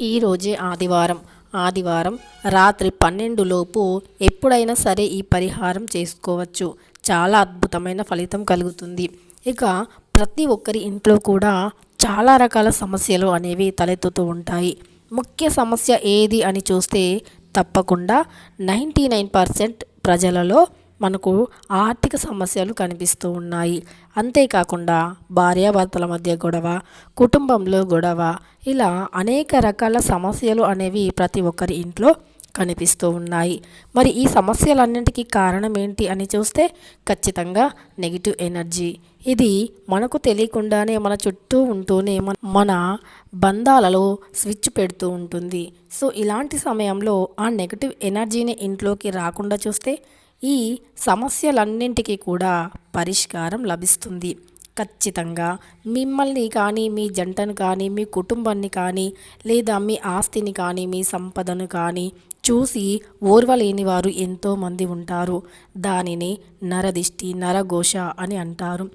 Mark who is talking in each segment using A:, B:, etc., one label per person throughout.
A: ఈరోజే ఆదివారం. ఆదివారం రాత్రి పన్నెండులోపు ఎప్పుడైనా సరే ఈ పరిహారం చేసుకోవచ్చు. చాలా అద్భుతమైన ఫలితం కలుగుతుంది. ఇక ప్రతి ఒక్కరి ఇంట్లో కూడా చాలా రకాల సమస్యలు అనేవి తలెత్తుతూ ఉంటాయి. ముఖ్య సమస్య ఏది అని చూస్తే తప్పకుండా నైంటీ నైన్ పర్సెంట్ ప్రజలలో మనకు ఆర్థిక సమస్యలు కనిపిస్తూ ఉన్నాయి. అంతేకాకుండా భార్యాభర్తల మధ్య గొడవ కుటుంబంలో గొడవ ఇలా అనేక రకాల సమస్యలు అనేవి ప్రతి ఒక్కరి ఇంట్లో కనిపిస్తూ ఉన్నాయి. మరి ఈ సమస్యలన్నింటికీ కారణం ఏంటి అని చూస్తే ఖచ్చితంగా నెగిటివ్ ఎనర్జీ. ఇది మనకు తెలియకుండానే మన చుట్టూ ఉంటూనే మన- మన బంధాలలో స్విచ్ పెడుతూ ఉంటుంది. సో ఇలాంటి సమయంలో ఆ నెగిటివ్ ఎనర్జీని ఇంట్లోకి రాకుండా చూస్తే ఈ సమస్యలన్నింటికీ కూడా పరిష్కారం లభిస్తుంది. ఖచ్చితంగా మిమ్మల్ని కానీ మీ జంటను కానీ మీ కుటుంబాన్ని కానీ లేదా మీ ఆస్తిని కానీ మీ సంపదను కానీ చూసి ఓర్వలేని వారు ఎంతోమంది ఉంటారు. దానిని నరదిష్టి నరఘోష అని అంటారు.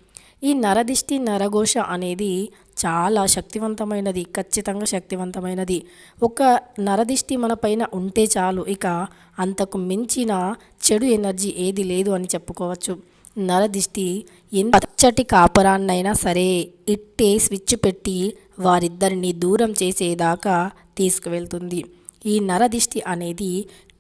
A: ఈ నరదిష్టి నరఘోష అనేది చాలా శక్తివంతమైనది ఖచ్చితంగా శక్తివంతమైనది. ఒక నరదిష్టి మన పైన ఉంటే చాలు. ఇక అంతకు మించిన చెడు ఎనర్జీ ఏది లేదు అని చెప్పుకోవచ్చు. నరదిష్టి ఎంత పచ్చటి కాపురాన్నైనా సరే ఇట్టే స్విచ్ పెట్టి వారిద్దరిని దూరం చేసేదాకా తీసుకువెళ్తుంది. ఈ నరదిష్టి అనేది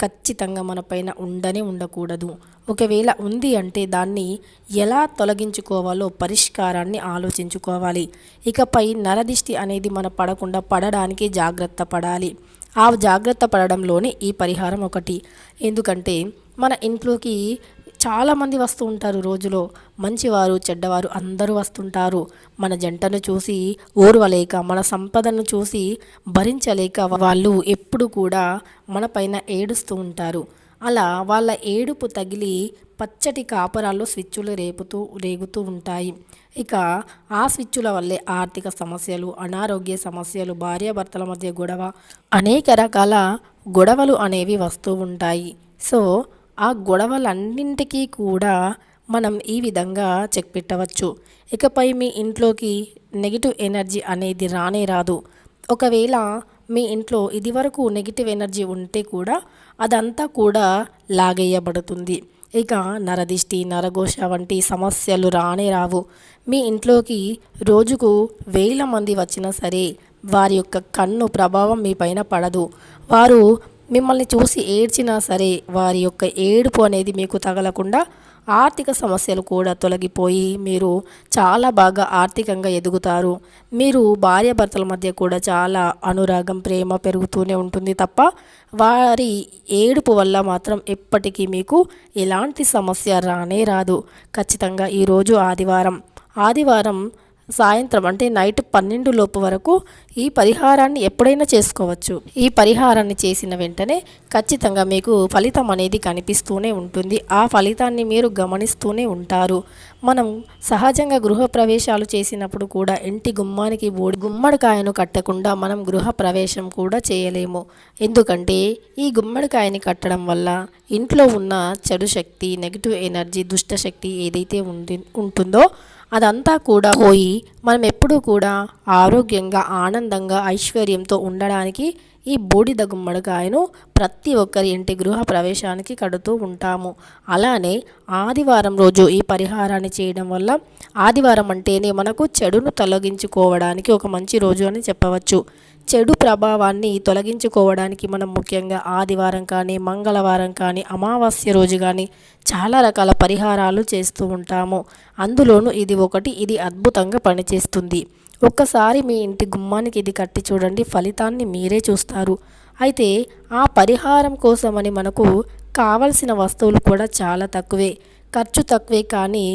A: ఖచ్చితంగా మనపైన ఉండని ఉండనే ఉండకూడదు. ఒకవేళ ఉంది అంటే దాన్ని ఎలా తొలగించుకోవాలో పరిష్కారాన్ని ఆలోచించుకోవాలి. ఇకపై నరదిష్టి అనేది మన పడకుండా పడడానికి జాగ్రత్త పడాలి. ఆ జాగ్రత్త పడడంలోనే ఈ పరిహారం ఒకటి. ఎందుకంటే మన ఇంట్లోకి చాలామంది వస్తూ ఉంటారు రోజులో. మంచివారు చెడ్డవారు అందరూ వస్తుంటారు. మన జంటను చూసి ఓర్వలేక మన సంపదను చూసి భరించలేక వాళ్ళు ఎప్పుడు కూడా మనపైన ఏడుస్తూ ఉంటారు. అలా వాళ్ళ ఏడుపు తగిలి పచ్చటి కాపురాల్లో స్విచ్చులు రేపుతూ రేగుతూ ఉంటాయి. ఇక ఆ స్విచ్చుల వల్లే ఆర్థిక సమస్యలు అనారోగ్య సమస్యలు భార్యాభర్తల మధ్య గొడవ అనేక రకాల గొడవలు అనేవి వస్తూ ఉంటాయి. సో ఆ గొడవలన్నింటికీ కూడా మనం ఈ విధంగా చెక్ పెట్టవచ్చు. ఇకపై మీ ఇంట్లోకి నెగిటివ్ ఎనర్జీ అనేది రానే రాదు. ఒకవేళ మీ ఇంట్లో ఇదివరకు నెగిటివ్ ఎనర్జీ ఉంటే కూడా అదంతా కూడా లాగేయబడుతుంది. ఇక నరదిష్టి నరఘోష వంటి సమస్యలు రానే రావు. మీ ఇంట్లోకి రోజుకు వేల మంది వచ్చినా సరే వారి యొక్క కన్ను ప్రభావం మీ పైన పడదు. వారు మిమ్మల్ని చూసి ఏడ్చినా సరే వారి యొక్క ఏడుపు అనేది మీకు తగలకుండా ఆర్థిక సమస్యలు కూడా తొలగిపోయి మీరు చాలా బాగా ఆర్థికంగా ఎదుగుతారు. మీరు భార్యాభర్తల మధ్య కూడా చాలా అనురాగం ప్రేమ పెరుగుతూనే ఉంటుంది తప్ప వారి ఏడుపు వల్ల మాత్రం ఎప్పటికీ మీకు ఎలాంటి సమస్య రానే రాదు. ఖచ్చితంగా ఈరోజు ఆదివారం. ఆదివారం సాయంత్రం అంటే నైట్ పన్నెండు లోపు వరకు ఈ పరిహారాన్ని ఎప్పుడైనా చేసుకోవచ్చు. ఈ పరిహారాన్ని చేసిన వెంటనే ఖచ్చితంగా మీకు ఫలితం అనేది కనిపిస్తూనే ఉంటుంది. ఆ ఫలితాన్ని మీరు గమనిస్తూనే ఉంటారు. మనం సహజంగా గృహ ప్రవేశాలు చేసినప్పుడు కూడా ఇంటి గుమ్మానికి బోడి గుమ్మడికాయను కట్టకుండా మనం గృహ ప్రవేశం కూడా చేయలేము. ఎందుకంటే ఈ గుమ్మడికాయని కట్టడం వల్ల ఇంట్లో ఉన్న చెడు శక్తి నెగిటివ్ ఎనర్జీ దుష్ట శక్తి ఏదైతే ఉంది ఉంటుందో అదంతా కూడా పోయి మనం ఎప్పుడూ కూడా ఆరోగ్యంగా ఆనందంగా ఐశ్వర్యంతో ఉండడానికి ఈ బూడిద గుమ్మడికాయను ప్రతి ఒక్కరి ఇంటి గృహ ప్రవేశానికి కడుతూ ఉంటాము. అలానే ఆదివారం రోజు ఈ పరిహారాన్ని చేయడం వల్ల ఆదివారం అంటేనే మనకు చెడును తొలగించుకోవడానికి ఒక మంచి రోజు అని చెప్పవచ్చు. చెడు ప్రభావాన్ని తొలగించుకోవడానికి మనం ముఖ్యంగా ఆదివారం కానీ మంగళవారం కానీ అమావాస్య రోజు కానీ చాలా రకాల పరిహారాలు చేస్తూ ఉంటాము. అందులోనూ ఇది ఒకటి ఇది అద్భుతంగా పనిచేస్తుంది. ఒక్కసారి మీ ఇంటి గుమ్మానికి ఇది కట్టి చూడండి ఫలితాన్ని మీరే చూస్తారు. అయితే ఆ పరిహారం కోసమని మనకు కావలసిన వస్తువులు కూడా చాలా తక్కువే. ఖర్చు తక్కువే కానీ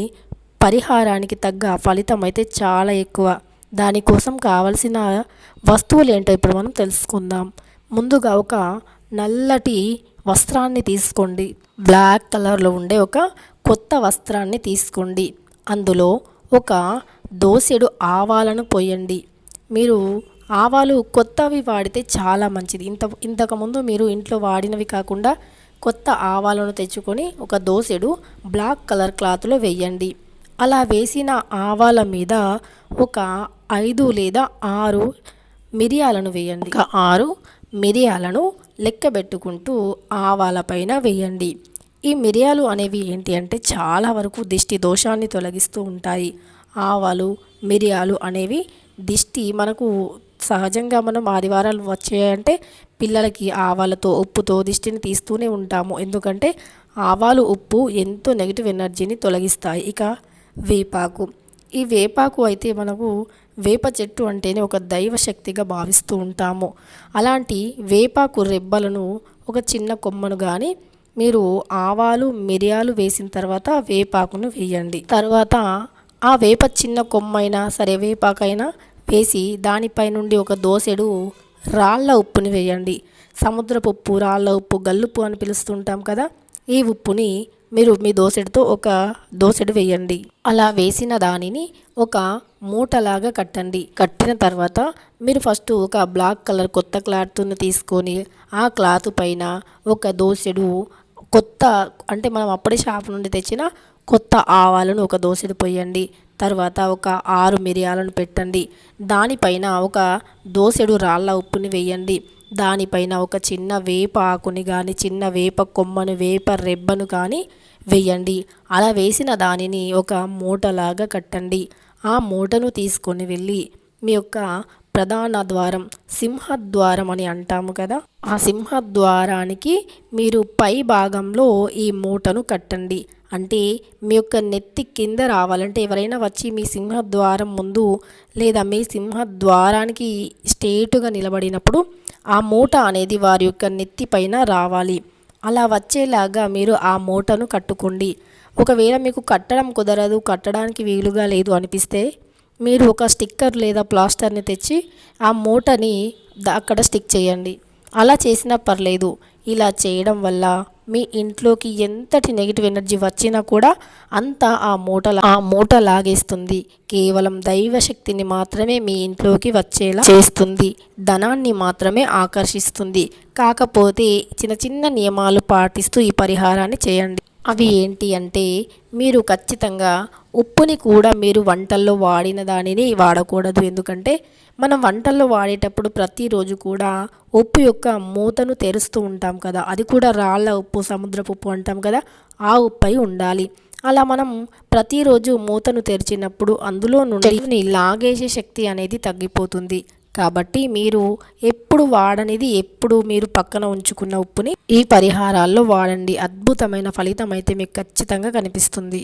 A: పరిహారానికి తగ్గ ఫలితం అయితే చాలా ఎక్కువ. దానికోసం కావలసిన వస్తువులు ఏంటో ఇప్పుడు మనం తెలుసుకుందాం. ముందుగా ఒక నల్లటి వస్త్రాన్ని తీసుకోండి. బ్లాక్ కలర్లో ఉండే ఒక కొత్త వస్త్రాన్ని తీసుకోండి. అందులో ఒక దోసెడు ఆవాలను పోయండి. మీరు ఆవాలు కొత్తవి వాడితే చాలా మంచిది. ఇంత ఇంతకుముందు మీరు ఇంట్లో వాడినవి కాకుండా కొత్త ఆవాలను తెచ్చుకొని ఒక దోసెడు బ్లాక్ కలర్ క్లాత్లో వేయండి. అలా వేసిన ఆవాల మీద ఒక ఐదు లేదా ఆరు మిరియాలను వేయండి. ఒక ఆరు మిరియాలను లెక్కబెట్టుకుంటూ ఆవాల పైన వేయండి. ఈ మిరియాలు అనేవి ఏంటి అంటే చాలా వరకు దిష్టి దోషాన్ని తొలగిస్తూ ఉంటాయి. ఆవాలు మిరియాలు అనేవి దిష్టి మనకు సహజంగా మనం ఆదివారాలు వచ్చాయంటే పిల్లలకి ఆవాలతో ఉప్పుతో దిష్టిని తీస్తూనే ఉంటాము. ఎందుకంటే ఆవాలు ఉప్పు ఎంతో నెగిటివ్ ఎనర్జీని తొలగిస్తాయి. ఇక వేపాకు. ఈ వేపాకు అయితే మనకు వేప చెట్టు అంటేనే ఒక దైవ శక్తిగా భావిస్తూ ఉంటాము. అలాంటి వేపాకు రెబ్బలను ఒక చిన్న కొమ్మను కానీ మీరు ఆవాలు మిరియాలు వేసిన తర్వాత వేపాకును వేయండి. తర్వాత ఆ వేప చిన్న కొమ్మైనా సరే వేపాకైనా వేసి దానిపై నుండి ఒక దోసెడు రాళ్ళ ఉప్పుని వేయండి. సముద్రపు ఉప్పు రాళ్ళ ఉప్పు గల్లుప్పు అని పిలుస్తుంటాం కదా ఈ ఉప్పుని మీరు మీ దోసెడుతో ఒక దోసెడు వేయండి. అలా వేసిన దానిని ఒక మూటలాగా కట్టండి. కట్టిన తర్వాత మీరు ఫస్ట్ ఒక బ్లాక్ కలర్ కొత్త క్లాత్ను తీసుకొని ఆ క్లాత్ పైన ఒక దోసెడు కొత్త అంటే మనం అప్పుడే షాప్ నుండి తెచ్చిన కొత్త ఆవాలను ఒక దోసెడు పోయండి. తర్వాత ఒక ఆరు మిరియాలను పెట్టండి. దానిపైన ఒక దోసెడు రాళ్ళ ఉప్పుని వేయండి. దానిపైన ఒక చిన్న వేప ఆకుని కానీ చిన్న వేప కొమ్మను వేప రెబ్బను కానీ వేయండి అలా వేసిన దానిని ఒక మూటలాగా కట్టండి. ఆ మూటను తీసుకొని వెళ్ళి మీ యొక్క ప్రధాన ద్వారం సింహద్వారం అని అంటాము కదా ఆ సింహద్వారానికి మీరు పై భాగంలో ఈ మూటను కట్టండి. అంటే మీ యొక్క నెత్తి కింద రావాలంటే ఎవరైనా వచ్చి మీ సింహద్వారం ముందు లేదా మీ సింహద్వారానికి స్టేటుగా నిలబడినప్పుడు ఆ మూట అనేది వారి యొక్క నెత్తి పైన రావాలి. అలా వచ్చేలాగా మీరు ఆ మూటను కట్టుకోండి. ఒకవేళ మీకు కట్టడం కుదరదు కట్టడానికి వీలుగా లేదు అనిపిస్తే మీరు ఒక స్టిక్కర్ లేదా ప్లాస్టర్ని తెచ్చి ఆ మూటని అక్కడ స్టిక్ చేయండి. అలా చేసినా పర్లేదు. ఇలా చేయడం వల్ల మీ ఇంట్లోకి ఎంతటి నెగిటివ్ ఎనర్జీ వచ్చినా కూడా అంతా ఆ మూట ఆ మూట లాగేస్తుంది. కేవలం దైవ శక్తిని మాత్రమే మీ ఇంట్లోకి వచ్చేలా చేస్తుంది. ధనాన్ని మాత్రమే ఆకర్షిస్తుంది. కాకపోతే చిన్న చిన్న నియమాలు పాటిస్తూ ఈ పరిహారాన్ని చేయండి. అవి ఏంటి అంటే మీరు ఖచ్చితంగా ఉప్పుని కూడా మీరు వంటల్లో వాడిన దానిని వాడకూడదు. ఎందుకంటే మనం వంటల్లో వాడేటప్పుడు ప్రతిరోజు కూడా ఉప్పు యొక్క మూతను తెరుస్తూ ఉంటాం కదా. అది కూడా రాళ్ళ ఉప్పు సముద్రపు ఉప్పు అంటాం కదా. ఆ ఉప్పై ఉండాలి. అలా మనం ప్రతిరోజు మూతను తెరిచినప్పుడు అందులో నుండి లాగేసే శక్తి అనేది తగ్గిపోతుంది. కాబట్టి మీరు ఎప్పుడు వాడనిది ఎప్పుడు మీరు పక్కన ఉంచుకున్న ఉప్పుని ఈ పరిహారాల్లో వాడండి. అద్భుతమైన ఫలితం అయితే మీకు ఖచ్చితంగా కనిపిస్తుంది.